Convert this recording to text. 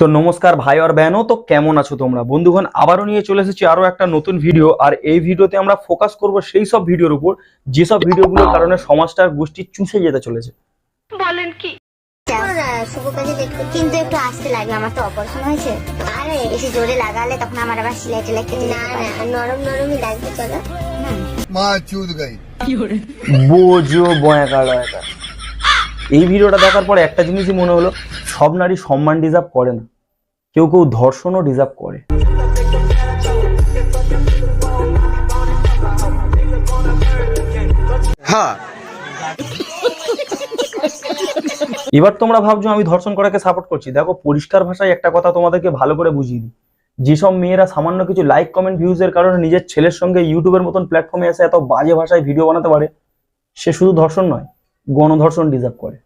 তো নমস্কার ভাই আর ব্যানও তো কেমন আছো তোমরা? বন্ধুগণ আবারও নিয়ে চলে এসেছি আরও একটা নতুন ভিডিও আর এই ভিডিওতে আমরা ফোকাস করব সেই সব ভিডিওর উপর যেসব ভিডিওগুলোর কারণে সমাজটার গোষ্ঠী চুষে যেতে চলেছে। বলেন কি? কিন্তু একটু আসতে লাগে আমার তো হয়েছে। আরে জোরে লাগালে তখন আমার আবার নরম নরমই লাগবে চলো। মা চুদ গাই। বোঝো বয়া এই ভিডিওটা দেখার পর একটা জিনিসই মনে হলো সব নারী সম্মান ডিজার্ভ করে না। কেউ কেউ ধর্ষণও ডিজার্ভ করে। हाँ এবার তোমরা ভাবছ আমি ধর্ষণ করাকে সাপোর্ট করছি। দেখো পরিষ্কার ভাষায় একটা কথা তোমাদেরকে ভালো করে বুঝিয়ে দিই। যেসব মেয়েরা সামান্য কিছু লাইক কমেন্ট ভিউজ এর কারণে নিজের ছেলের সঙ্গে ইউটিউবের মতন প্ল্যাটফর্মে এসে এত বাজে ভাষায় ভিডিও বানাতে পারে সে শুধু ধর্ষণ নয়। গণধর্ষণ ডিজার্ভ করে।